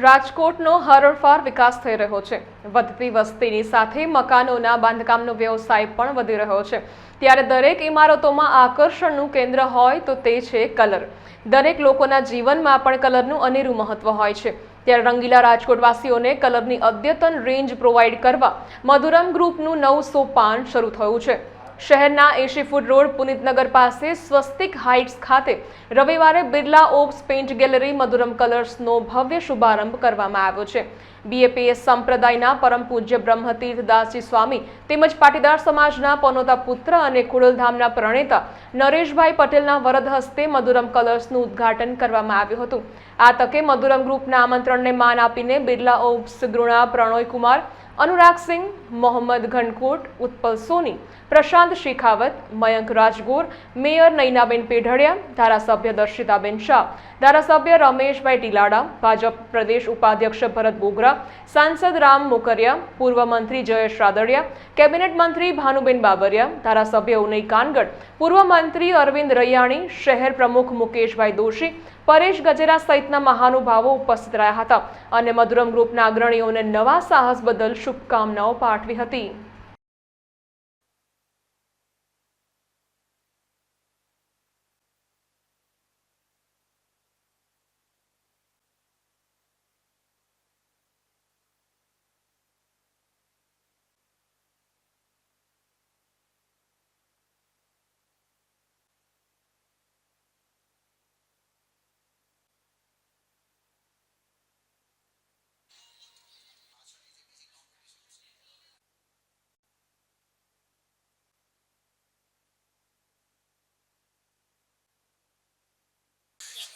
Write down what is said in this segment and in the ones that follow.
રાજકોટનો હરણફાર વિકાસ થઈ રહ્યો છે. વધતી વસ્તીની સાથે મકાનોના બાંધકામનો વ્યવસાય પણ વધી રહ્યો છે. ત્યારે દરેક ઇમારતોમાં આકર્ષણનું કેન્દ્ર હોય તો તે છે કલર. દરેક લોકોના જીવનમાં પણ કલરનું અનેરું મહત્વ હોય છે. ત્યારે રંગીલા રાજકોટવાસીઓને કલરની અદ્યતન રેન્જ પ્રોવાઈડ કરવા મધુરમ ગ્રુપનું નવું સોપાન શરૂ થયું છે. શહેરના એશી ફૂડ રોડ પુનિતનગર પાસે સ્વસ્તિક હાઇટ્સ ખાતે રવિવારે Birla Opus paint gallery Madhuram કલર્સનો ભવ્ય શુભારંભ કરવામાં આવ્યો છે. બીએપીએસ સંપ્રદાયના પરમ પૂજ્ય બ્રહ્મતીર્થદાસજી સ્વામી તેમજ પાટીદાર સમાજના પનોતા પુત્ર અને ખોડલધામના પ્રણેતા નરેશભાઈ પટેલના વરદ હસ્તે મધુરમ કલર્સનું ઉદ્ઘાટન કરવામાં આવ્યું હતું. આ તકે મધુરમ ગ્રુપના આમંત્રણને માન આપીને બિરલા ઓબ્સ ગૃણા પ્રણોય કુમાર અનુરાગસિંહ મોહમ્મદ ઘનકોટ, ઉત્પલ સોની, પ્રશાંત શેખાવત, મયંક રાજગોર, મેયર નૈનાબેન પેઢડિયા, ધારાસભ્ય દર્શિતાબેન શાહ, ધારાસભ્ય રમેશભાઈ ટીલાડા, ભાજપ પ્રદેશ ઉપાધ્યક્ષ ભરત બોગરા, સાંસદ રામ મોકરિયા, પૂર્વ મંત્રી જયેશ રાદડિયા, કેબિનેટ મંત્રી ભાનુબેન બાબરિયા, ધારાસભ્ય ઉનય કાનગડ, પૂર્વ મંત્રી અરવિંદ રૈયાણી, શહેર પ્રમુખ મુકેશભાઈ દોશી, પરેશ ગજેરા સહિતના મહાનુભાવો ઉપસ્થિત રહ્યા હતા અને મધુરમ ગ્રુપના અગ્રણીઓને નવા સાહસ બદલ શુભકામનાઓ પાઠવી હતી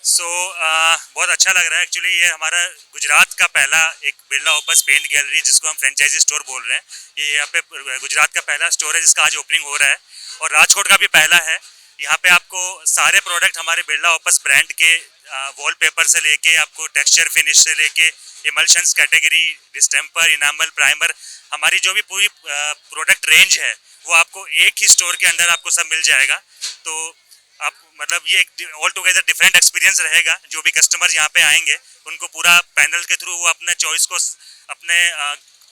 सो so, uh, बहुत अच्छा लग रहा है एक्चुअली ये हमारा गुजरात का पहला एक बिरला ओपस पेंट गैलरी जिसको हम फ्रेंचाइजी स्टोर बोल रहे हैं। ये यहाँ पे गुजरात का पहला स्टोर है जिसका आज ओपनिंग हो रहा है। और राजकोट का भी पहला है। यहाँ पे आपको सारे प्रोडक्ट हमारे बिरला ओपस ब्रांड के वॉल पेपर से लेके आपको टेक्सचर फिनिश से लेके emulsions category distemper enamel primer हमारी जो भी पूरी प्रोडक्ट रेंज है वो आपको एक ही स्टोर के अंदर आपको सब मिल जाएगा। तो आप मतलब ये एक ऑल टुगेदर डिफरेंट एक्सपीरियंस रहेगा। जो भी कस्टमर यहाँ पे आएँगे, उनको पूरा पैनल के थ्रू वो अपने चॉइस को अपने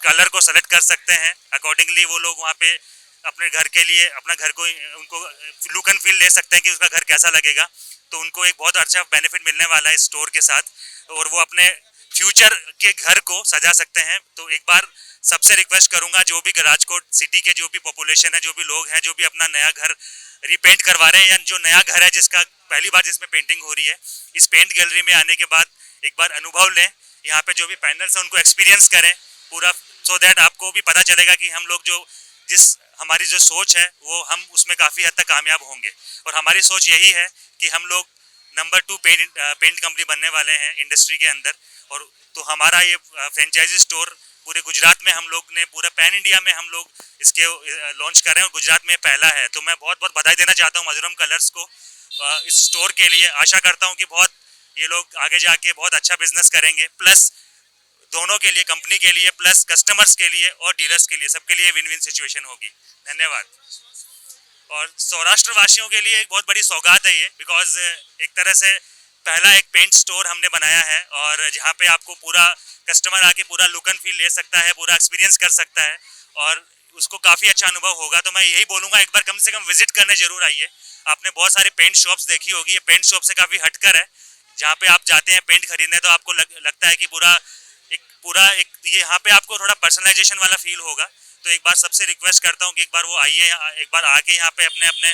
कलर को सेलेक्ट कर सकते हैं। अकॉर्डिंगली वो लोग वहाँ पे अपने घर के लिए, अपना घर को, उनको लुक एंड फील ले सकते हैं कि उसका घर कैसा लगेगा। तो उनको एक बहुत अच्छा बेनिफिट मिलने वाला है स्टोर के साथ। और वो अपने फ्यूचर के घर को सजा सकते हैं। तो एक बार सबसे रिक्वेस्ट करूँगा, जो भी राजकोट सिटी के जो भी पॉपुलेशन है, जो भी लोग हैं, जो भी अपना नया घर रिपेंट करवा रहे हैं, या जो नया घर है, जिसका पहली बार जिसमें पेंटिंग हो रही है, इस पेंट गैलरी में आने के बाद एक बार अनुभव लें। यहाँ पे जो भी पैनल्स हैं, उनको एक्सपीरियंस करें पूरा सो so दैट आपको भी पता चलेगा कि हम लोग जो, जिस हमारी जो सोच है, वो हम उसमें काफ़ी हद तक कामयाब होंगे। और हमारी सोच यही है कि हम लोग number two paint paint company बनने वाले हैं इंडस्ट्री के अंदर। और तो हमारा ये फ्रेंचाइजी स्टोर पूरे गुजरात में हम लोग ने, पूरा पैन इंडिया में हम लोग इसके लॉन्च कर रहे हैं और गुजरात में पहला है। तो मैं बहुत बहुत बधाई देना चाहता हूँ मधुरम कलर्स को इस स्टोर के लिए। आशा करता हूँ कि बहुत ये लोग आगे जाके बहुत अच्छा बिज़नेस करेंगे। प्लस दोनों के लिए कंपनी के लिए प्लस कस्टमर्स के लिए और डीलर्स के लिए, सबके लिए विन विन सिचुएशन होगी। धन्यवाद। और सौराष्ट्र वासियों के लिए एक बहुत बड़ी सौगात है ये बिकॉज़ एक तरह से पहला एक पेंट स्टोर हमने बनाया है और जहाँ पे आपको पूरा कस्टमर आके पूरा लुक एंड फील ले सकता है पूरा एक्सपीरियंस कर सकता है और उसको काफ़ी अच्छा अनुभव होगा। तो मैं यही बोलूँगा एक बार कम से कम विज़िट करने ज़रूर आइए। आपने बहुत सारी पेंट शॉप्स देखी होगी ये पेंट शॉप से काफ़ी हटकर है। जहाँ पे आप जाते हैं पेंट खरीदने तो आपको लग, लगता है कि पूरा एक पूरा एक यहाँ पे आपको थोड़ा पर्सनलाइजेशन वाला फील होगा। तो एक बार सबसे रिक्वेस्ट करता हूँ कि एक बार वो आइए एक बार आके यहाँ पे अपने अपने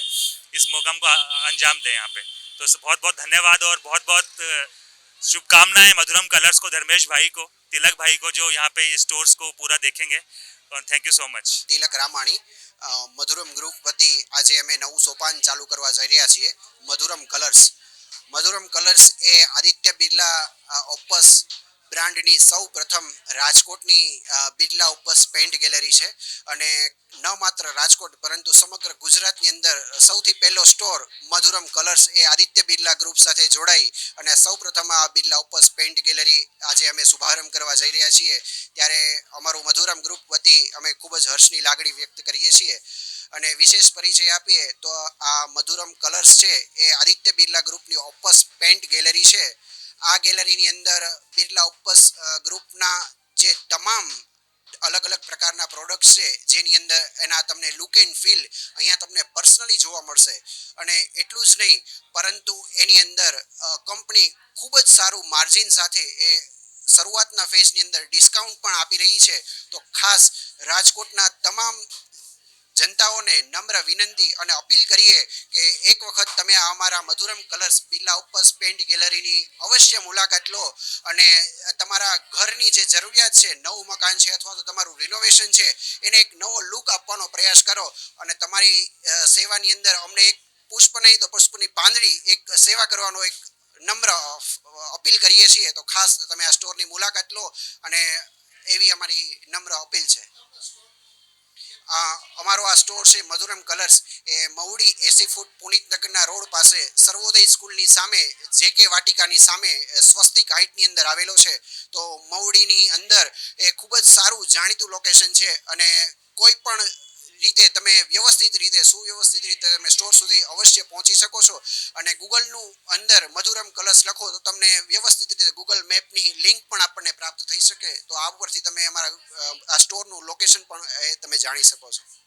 इस मोकम को अंजाम दें यहाँ पे। तो बहुत बहुत धन्यवाद और बहुत बहुत अ, शुभकामनाएं मधुरम कलर्स को धर्मेश भाई को तिलक भाई को जो यहाँ पे ये स्टोर्स को पूरा देखेंगे और thank you so much Tilak Ramani a, Madhuram group વતી આજે અમે નવું સોપાન ચાલુ કરવા જઈ રહ્યા છીએ મધુરમ કલર્સ મધુરમ કલર્સ એ આદિત્ય બિરલા અ, ઓપસ બ્રાન્ડની સૌ પ્રથમ રાજકોટની બિરલા ઉપર પેન્ટ ગેલેરી છે. અને ન માત્ર રાજકોટ, પરંતુ સમગ્ર ગુજરાતની અંદર સૌથી પહેલો સ્ટોર મધુરમ કલર્સ એ આદિત્ય બિરલા ગ્રુપ સાથે જોડાઈ અને સૌ પ્રથમ આ બિરલા ઉપર પેન્ટ ગેલેરી આજે અમે શુભારંભ કરવા જઈ રહ્યા છીએ. ત્યારે અમારું મધુરમ ગ્રુપ વતી અમે ખૂબ જ હર્ષની લાગણી વ્યક્ત કરીએ છીએ. અને વિશેષ પરિચય આપીએ તો આ મધુરમ કલર્સ છે એ આદિત્ય બિરલા ગ્રુપની ઓપસ પેન્ટ ગેલેરી છે. આ ગેલેરીની અંદર બિરલા ઉપસ ગ્રુપના જે તમામ અલગ અલગ પ્રકારના પ્રોડક્ટ્સ છે, જેની અંદર એના તમને લુક એન્ડ ફીલ અહીંયા તમને પર્સનલી જોવા મળશે. અને એટલું જ નહીં, પરંતુ એની અંદર કંપની ખૂબ જ સારું માર્જિન સાથે એ શરૂઆતના ફેઝની અંદર ડિસ્કાઉન્ટ પણ આપી રહી છે. તો ખાસ રાજકોટના તમામ જનતાઓને નમ્ર વિનંતી અને અપીલ કરીએ કે એક વખત તમે આ અમારા મધુરમ કલર્સ બિરલા ઉપર પેન્ટ ગેલેરીની અવશ્ય મુલાકાત લો અને તમારા ઘરની જે જરૂરિયાત છે, નવું મકાન છે અથવા તો તમારું રિનોવેશન છે, એને એક નવો લુક આપવાનો પ્રયાસ કરો અને તમારી સેવાની અંદર અમને એક પુષ્પ નહીં તો પુષ્પની પાંદડી, એક સેવા કરવાનો એક નમ્ર અપીલ કરીએ છીએ. તો ખાસ તમે આ સ્ટોરની મુલાકાત લો અને એવી અમારી નમ્ર અપીલ છે. અમારો આ સ્ટોર છે મધુરમ કલર્સ. એ મવડી એસી ફૂટ પુનિતનગરના રોડ પાસે સર્વોદય સ્કૂલની સામે જે કે વાટિકાની સામે સ્વસ્તિક હાઇટની અંદર આવેલો છે. તો મવડીની અંદર એ ખૂબ જ સારું જાણીતું લોકેશન છે અને કોઈ પણ રીતે તમે વ્યવસ્થિત રીતે, સુવ્યવસ્થિત રીતે તમે સ્ટોર સુધી અવશ્ય પહોંચી શકો છો. અને ગૂગલનું અંદર મધુરમ કલશ લખો તો તમને વ્યવસ્થિત રીતે ગૂગલ મેપની લિંક પણ આપણને પ્રાપ્ત થઈ શકે. તો આ પરથી તમે અમારા આ સ્ટોરનું લોકેશન પણ તમે જાણી શકો છો.